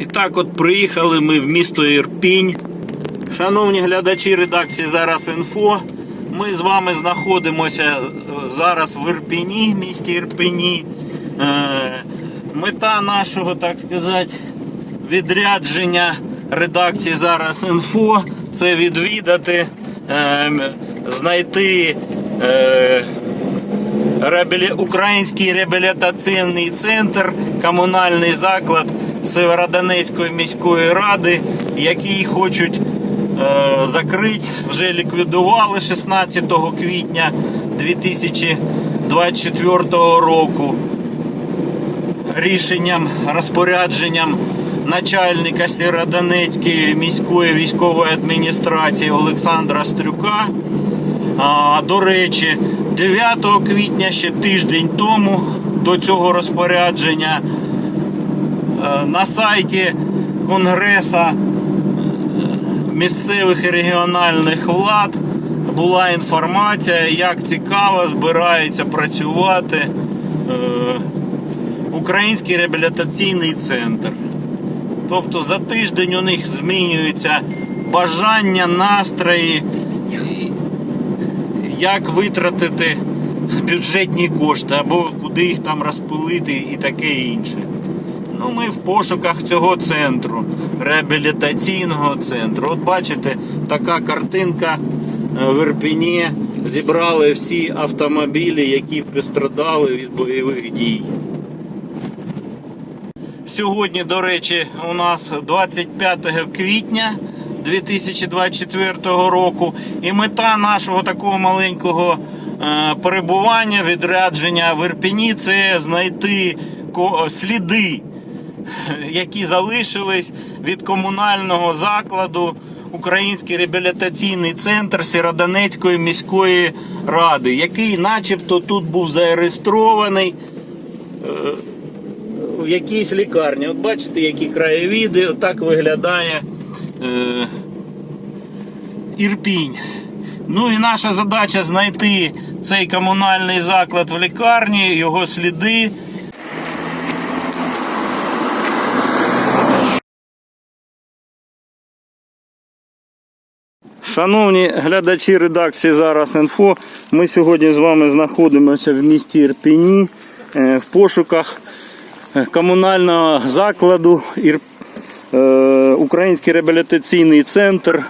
І так от приїхали ми в місто Ірпінь. Шановні глядачі редакції Зараз Інфо. Ми з вами знаходимося е, зараз в Ірпіні, місті Ірпіні. Е, Мета нашого, так сказати, відрядження редакції Зараз Інфо це відвідати, е, знайти. Український реабілітаційний центр, комунальний заклад Северодонецької міської ради, який хочуть е, закрити, вже ліквідували 16 квітня 2024 року рішенням, розпорядженням начальника Сєвєродонецької міської військової адміністрації Олександра Стрюка. А, до речі, 9 квітня, ще тиждень тому, до цього розпорядження на сайті Конгреса е, місцевих і регіональних влад була інформація, як цікаво збирається працювати е, Український реабілітаційний центр. Тобто за тиждень у них змінюються бажання, настрої, як витратити бюджетні кошти або куди їх там розпилити і таке інше. Ну, ми в пошуках цього центру, реабілітаційного центру. От бачите, така картинка е, в Ірпіні. Зібрали всі автомобілі, які пострадали від бойових дій. Сьогодні, до речі, у нас 25 квітня 2024 року. І мета нашого такого маленького е, перебування, відрядження в Ірпіні це знайти сліди, які залишились від комунального закладу Український реабілітаційний центр Сєродонецької міської ради, який начебто тут був зареєстрований в якійсь лікарні. От бачите, які краєвіди, отак виглядає е, Ірпінь. Ну і наша задача знайти цей комунальний заклад в лікарні, його сліди. Шановні глядачі редакції Зараз Інфо, ми сьогодні з вами знаходимося в місті Ірпіні е, в пошуках е, комунального закладу е, Український реабілітаційний центр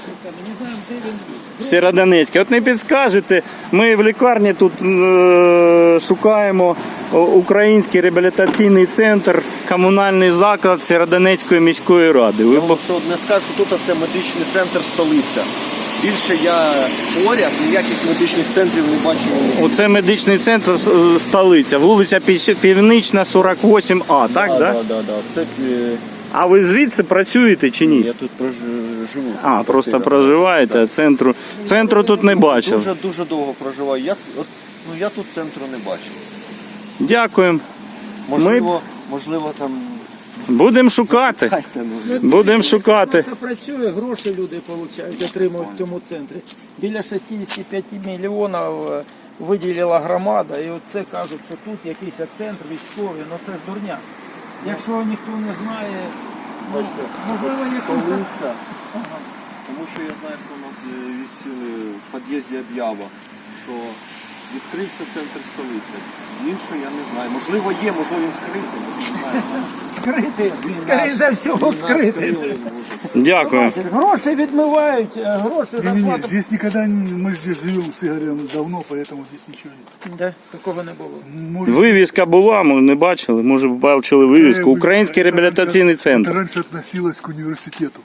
области сами, не знаем, где він є. Сєродонецький. От не підскажете, ми в лікарні тут шукаємо Український реабілітаційний центр, комунальний заклад Сєродонецької міської ради. Ви Я що одне скажу, тут це медичний центр столиця. Більше я поряд ніяких медичних центрів не бачив. Оце медичний центр е, столиця, вулиця Північна, 48А, так? Да, да, да, да. Це е, А ви звідси працюєте чи ні? я тут живу. А, просто Квартира. проживаєте, а центру, центру тут не бачив. Дуже дуже довго проживаю. Я от, ну я тут центру не бачив. Дякуємо. Можливо, можливо там. Будемо шукати. Ну. Будемо шукати. Працює, гроші люди отримують, отримують в тому центрі. Біля 65 мільйонів е, виділила громада, і от це кажуть, що тут якийсь центр військовий, ну це ж дурня. Якщо ніхто не знає, ну, можливо, якось там. Тому що я знаю, що у нас е, висіли в під'їзді об'ява, що відкрився центр столиці. Іншого я не знаю. Можливо, є, можливо, він скритий, не знаю. скрити, Він скоріше наш- за всього він нас скрити. скрили, може. Дякую. Гроші відмивають, е, гроші Не, не, не, зарплату. здесь никогда не, мы же здесь живем с Игорем давно, поэтому здесь ничего нет. Да, такого не було. Может, Вивіска була, ми не бачили. Може, бачили вивіску. э, Український это реабілітаційний раньше- центр. Это раньше относилось к университету.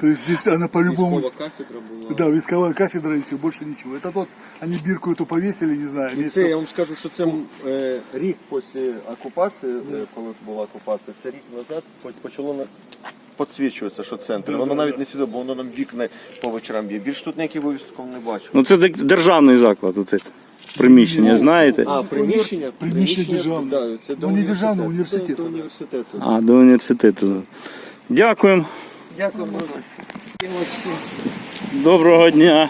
То есть здесь она по-любому... Військова кафедра була. Да, висковая кафедра и все, больше ничего. Это тот, они бирку эту повесили, не знаю, І це месяцев- я вам скажу, що це е, рік після окупації, е, коли була окупація, це рік назад хоч почало на підсвічуватися, що центр. Воно навіть не сідало, бо воно нам вікна по вечорам є. Більше тут ніяких вивісків не бачу. Ну це дек- державний заклад, оце приміщення, знаєте? А, приміщення? Приміщення державне. да, це до Ну, не державне, університету. університету. До, до університету. А, до університету. Дякуємо. Дякую, Доброго дня.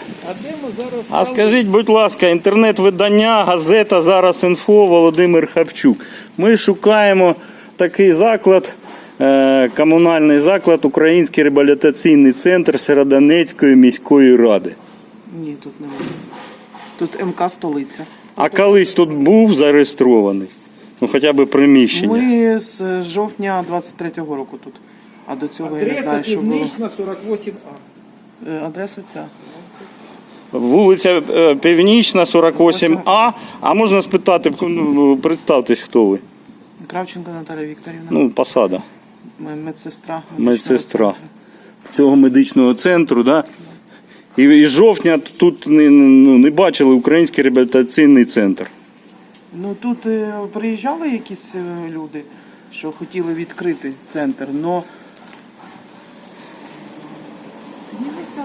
А скажіть, будь ласка, інтернет-видання, газета зараз інфо Володимир Хапчук. Ми шукаємо такий заклад, е, комунальний заклад, Український реабілітаційний центр Сєродонецької міської ради. Ні, тут немає. Тут МК столиця. А колись тут був зареєстрований? Ну хоча б приміщення. Ми з жовтня 23-го року тут. А до цього я не Адреса знаю, що було. Північна 48А. Е, Адреса ця. Вулиця е, Північна, 48А. А можна спитати, ну, представтесь, хто ви? Кравченко Наталія Вікторівна. Ну, посада. М- Медсестра. медичного Медсестра. центру. цього медичного центру, да? І, і жовтня тут не, ну, не бачили Український реабілітаційний центр. Ну тут е, приїжджали якісь е, люди, що хотіли відкрити центр, но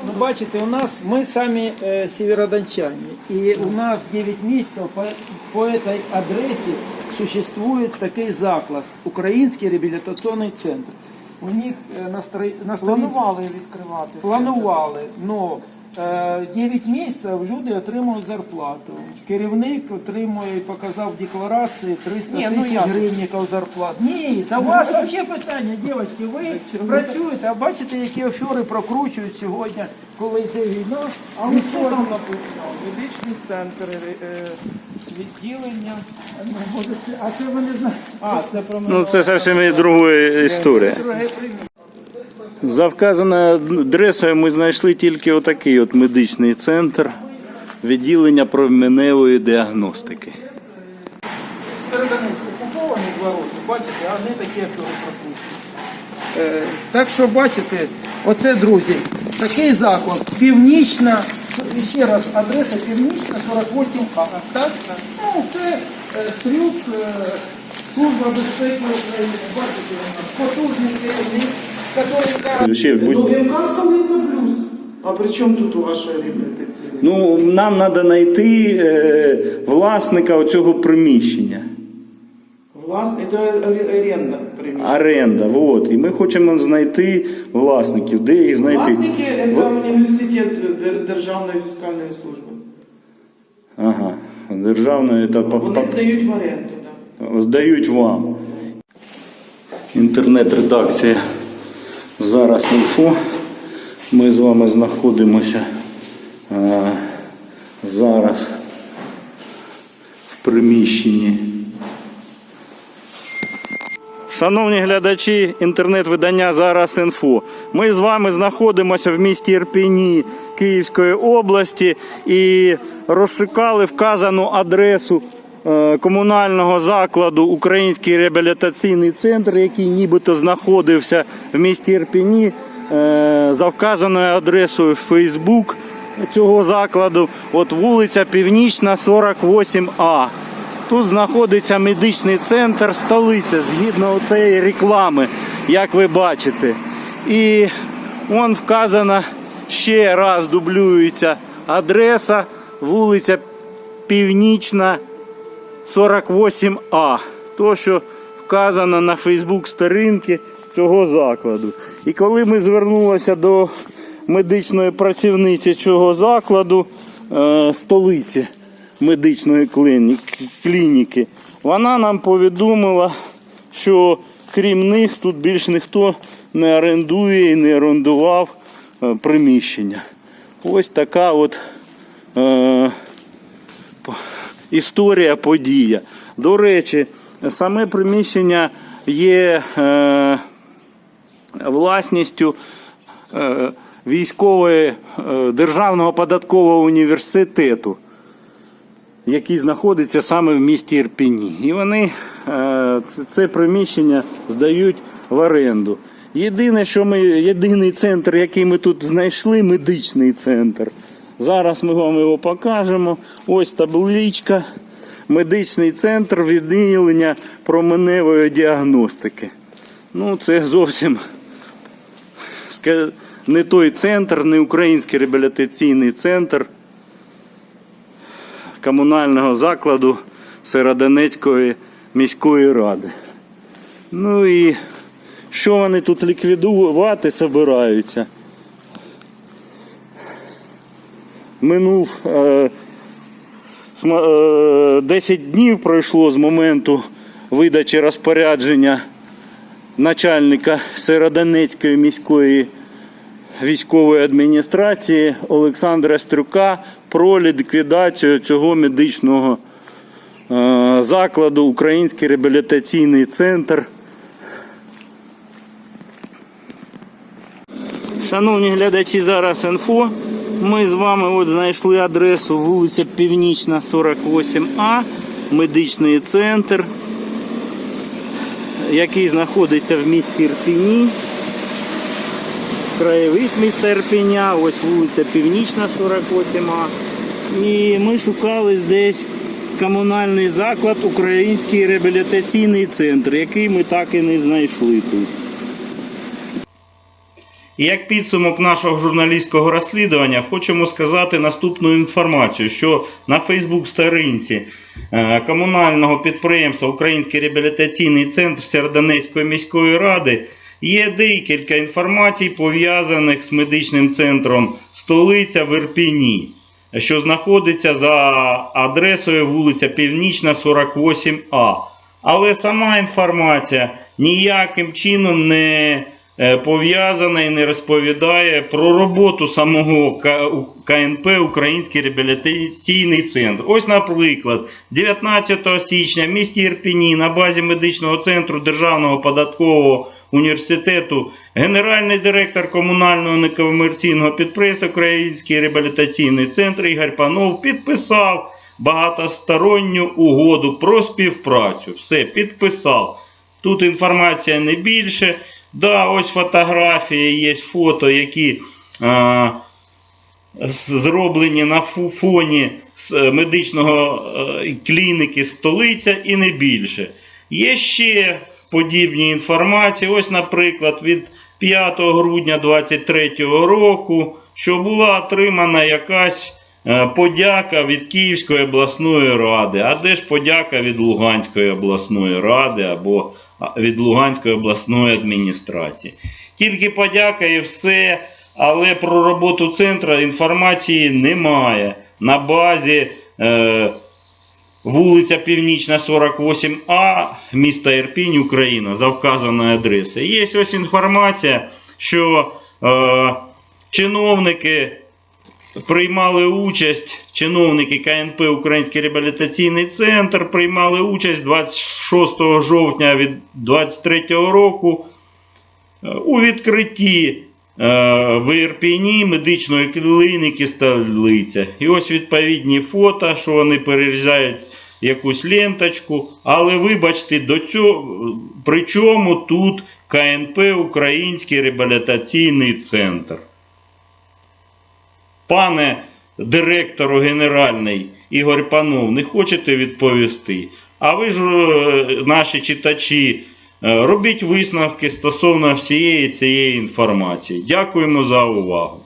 Ну, бачите, у нас мы сами э, северодончане, и у нас 9 месяцев по, по этой адресе существует такой заклад, Український реабілітаційний центр. У них э, на, стро... на сторінці- планували відкривати. Планували, но е, 9 місяців люди отримують зарплату. Керівник отримує і показав в декларації 300 Ні, ну тисяч як? гривнів зарплат. Ні, та у вас взагалі питання, дівчатки, ви працюєте, а бачите, які афери прокручують сьогодні, коли йде війна. А ось що там написано? Медичний центр, е, відділення. Ну, може, це- А це ви не знаєте. А, це про Ну, це зовсім друга історія. Друге. За вказаною адресою ми знайшли тільки отакий от медичний центр відділення променевої діагностики. Два роки, бачите, а вони такі афери пропущені. Е, так що бачите, оце, друзі, такий заклад. Північна, ще раз, адреса Північна 48А. Так? Ну, це е, Стрюк, е, Служба безпеки України. Бачите, потужний керівник, який каже, Ще будь... Ну, МК столиця плюс. А при чому тут у вашої реабілітації? Ну, нам треба знайти е, власника цього приміщення. Власне, це оренда приміщення. Оренда, вот. І ми хочемо знайти власників. Де їх знайти? Власники це університет Державної фіскальної служби. Ага. Державної та Вони здають в оренду, так. здають вам. Інтернет-редакція зараз інфо. Ми з вами знаходимося е, зараз в приміщенні. Шановні глядачі інтернет-видання зараз інфо. Ми з вами знаходимося в місті Ірпіні Київської області і розшукали вказану адресу комунального закладу Український реабілітаційний центр, який нібито знаходився в місті Ірпіні е, за вказаною адресою Facebook цього закладу. От вулиця Північна, 48А. Тут знаходиться медичний центр столиця згідно цієї реклами, як ви бачите. І вон вказана ще раз дублюється адреса вулиця Північна 48А. То, що вказано на Фейсбук сторінки цього закладу. І коли ми звернулися до медичної працівниці цього закладу е, столиці медичної клініки, вона нам повідомила, що крім них тут більш ніхто не орендує і не орендував е, приміщення. Ось така от е, історія, подія. До речі, саме приміщення є е, власністю е, військової е, Державного податкового університету, який знаходиться саме в місті Ірпіні. І вони е, це, приміщення здають в оренду. Єдине, що ми, єдиний центр, який ми тут знайшли, медичний центр. Зараз ми вам його покажемо. Ось табличка. Медичний центр відділення променевої діагностики. Ну, це зовсім не той центр, не український реабілітаційний центр комунального закладу Сиродонецької міської ради. Ну і що вони тут ліквідувати собираються? Минув е, е, 10 днів пройшло з моменту видачі розпорядження начальника Сиродонецької міської військової адміністрації Олександра Стрюка про ліквідацію цього медичного е, закладу Український реабілітаційний центр. Шановні глядачі, зараз інфо. Ми з вами от знайшли адресу вулиця Північна, 48А, медичний центр, який знаходиться в місті Ірпіні. Краєвид міста Ірпіня, ось вулиця Північна, 48А. І ми шукали здесь комунальний заклад Український реабілітаційний центр, який ми так і не знайшли тут. І як підсумок нашого журналістського розслідування, хочемо сказати наступну інформацію, що на Фейсбук-сторінці е, комунального підприємства Український реабілітаційний центр Сердонецької міської ради є декілька інформацій, пов'язаних з медичним центром столиця в Ірпіні, що знаходиться за адресою вулиця Північна, 48А. Але сама інформація ніяким чином не е, пов'язана і не розповідає про роботу самого КНП Український реабілітаційний центр. Ось, наприклад, 19 січня в місті Ірпіні на базі медичного центру Державного податкового університету генеральний директор комунального некомерційного підприємства Український реабілітаційний центр Ігор Панов підписав багатосторонню угоду про співпрацю. Все, підписав. Тут інформація не більше. Да, ось фотографії, є фото, які е, зроблені на фоні е, медичного е, клініки столиця і не більше. Є ще подібні інформації. Ось, наприклад, від 5 грудня 2023 року, що була отримана якась подяка від Київської обласної ради. А де ж подяка від Луганської обласної ради або а, від Луганської обласної адміністрації? Тільки подяка і все, але про роботу центру інформації немає. На базі е, вулиця Північна 48А, міста Ірпінь, Україна, за вказаною адресою. Є ось інформація, що е, чиновники приймали участь, чиновники КНП Український реабілітаційний центр приймали участь 26 жовтня від 2023 року е, у відкритті е, в Ірпіні медичної клініки столиця. І ось відповідні фото, що вони перерізають якусь ленточку. Але вибачте, до цього, при чому тут КНП Український реабілітаційний центр. Пане директору генеральний Ігор Панов, не хочете відповісти? А ви ж, е, наші читачі, е, робіть висновки стосовно всієї цієї інформації. Дякуємо за увагу.